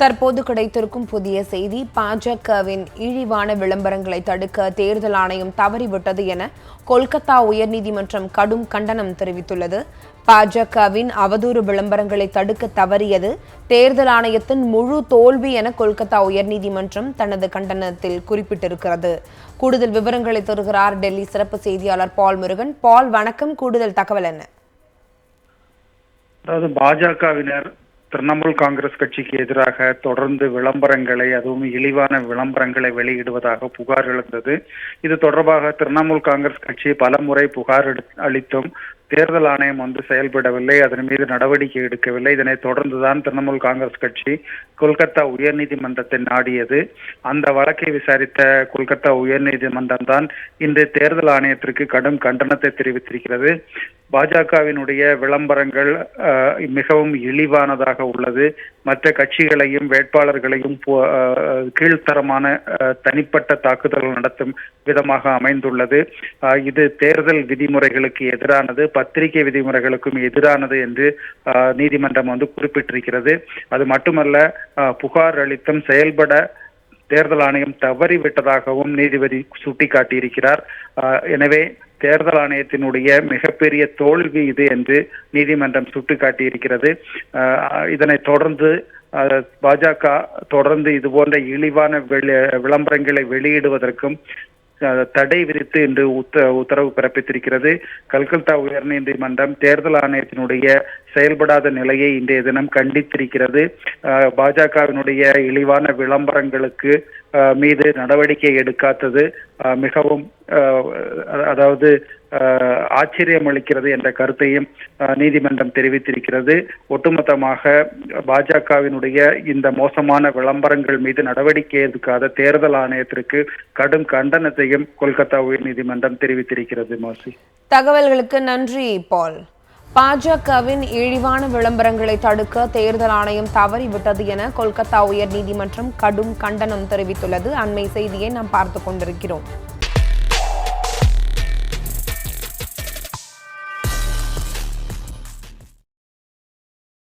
தற்போது கிடைத்திருக்கும் புதிய செய்தி பாஜகவின் இழிவான விளம்பரங்களை தடுக்க தேர்தல் ஆணையம் தவறிவிட்டது என கொல்கத்தா உயர்நீதிமன்றம் கடும் கண்டனம் தெரிவித்துள்ளது. பாஜகவின் அவதூறு விளம்பரங்களை தடுக்க தவறியது தேர்தல் ஆணையத்தின் முழு தோல்வி என கொல்கத்தா உயர்நீதிமன்றம் தனது கண்டனத்தில் குறிப்பிட்டிருக்கிறது. கூடுதல் விவரங்களை தருகிறார் டெல்லி சிறப்பு செய்தியாளர் பால் முருகன். பால் வணக்கம். கூடுதல் தகவல் என்ன? அதாவது பாஜகவினர் திரிணாமுல் காங்கிரஸ் கட்சிக்கு எதிராக தொடர்ந்து விளம்பரங்களை அதுவும் இழிவான விளம்பரங்களை வெளியிடுவதாக புகார் எழுந்தது. இது தொடர்பாக திரிணாமுல் காங்கிரஸ் கட்சி பல முறை புகார் அளித்தும் தேர்தல் ஆணையம் வந்து செயல்படவில்லை. அதன் மீது நடவடிக்கை எடுக்கவில்லை. இதனைத் தொடர்ந்துதான் திரிணாமுல் காங்கிரஸ் கட்சி கொல்கத்தா உயர்நீதிமன்றத்தை நாடியது. அந்த வழக்கை விசாரித்த கொல்கத்தா உயர்நீதிமன்றம் தான் இன்று தேர்தல் ஆணையத்திற்கு கடும் கண்டனத்தை தெரிவித்திருக்கிறது. பாஜகவினுடைய விளம்பரங்கள் மிகவும் இழிவானதாக உள்ளது. மற்ற கட்சிகளையும் வேட்பாளர்களையும் கீழ்த்தரமான தனிப்பட்ட தாக்குதல்கள் நடத்தும் விதமாக அமைந்துள்ளது. இது தேர்தல் விதிமுறைகளுக்கு எதிரானது பத்திரிகை விதிமுறைகளுக்கும் எதிரானது என்று நீதிமன்றம் வந்து குறிப்பிட்டிருக்கிறது. அது மட்டுமல்ல புகார் அளித்தும் செயல்பட தேர்தல் ஆணையம் தவறிவிட்டதாகவும் நீதிபதி சுட்டிக்காட்டியிருக்கிறார். எனவே தேர்தல் ஆணையத்தினுடைய மிகப்பெரிய தோல்வி இது என்று நீதிமன்றம் சுட்டிக்காட்டியிருக்கிறது. அஹ், இதனைத் தொடர்ந்து அஹ், பாஜக தொடர்ந்து இது போன்ற இழிவான வெளி- விளம்பரங்களை வெளியிடுவதற்கும் அஹ், தடை விதித்து இன்று உத்த உத்தரவு பிறப்பித்திருக்கிறது. கல்கத்தா உயர்நீதிமன்றம் தேர்தல் ஆணையத்தினுடைய செயல்படாத நிலையை இன்றைய தினம் கண்டித்திருக்கிறது. பாஜகவினுடைய இழிவான விளம்பரங்களுக்கு மீது நடவடிக்கை எடுக்காதது மிகவும் அதாவது ஆச்சரியம் அளிக்கிறது என்ற கருத்தையும் நீதிமன்றம் தெரிவித்திருக்கிறது. ஒட்டுமொத்தமாக பாஜகவினுடைய இந்த மோசமான விளம்பரங்கள் மீது நடவடிக்கை எடுக்காத தேர்தல் ஆணையத்திற்கு கடும் கண்டனத்தையும் கொல்கத்தா உயர் நீதிமன்றம் தெரிவித்திருக்கிறது மாசி. தகவல்களுக்கு நன்றி பால். பாஜகவின் இழிவான விளம்பரங்களை தடுக்க தேர்தல் ஆணையம் தவறிவிட்டது என கொல்கத்தா உயர்நீதிமன்றம் கடும் கண்டனம் தெரிவித்துள்ளது. அண்மை செய்தியை நாம் பார்த்து கொண்டிருக்கிறோம்.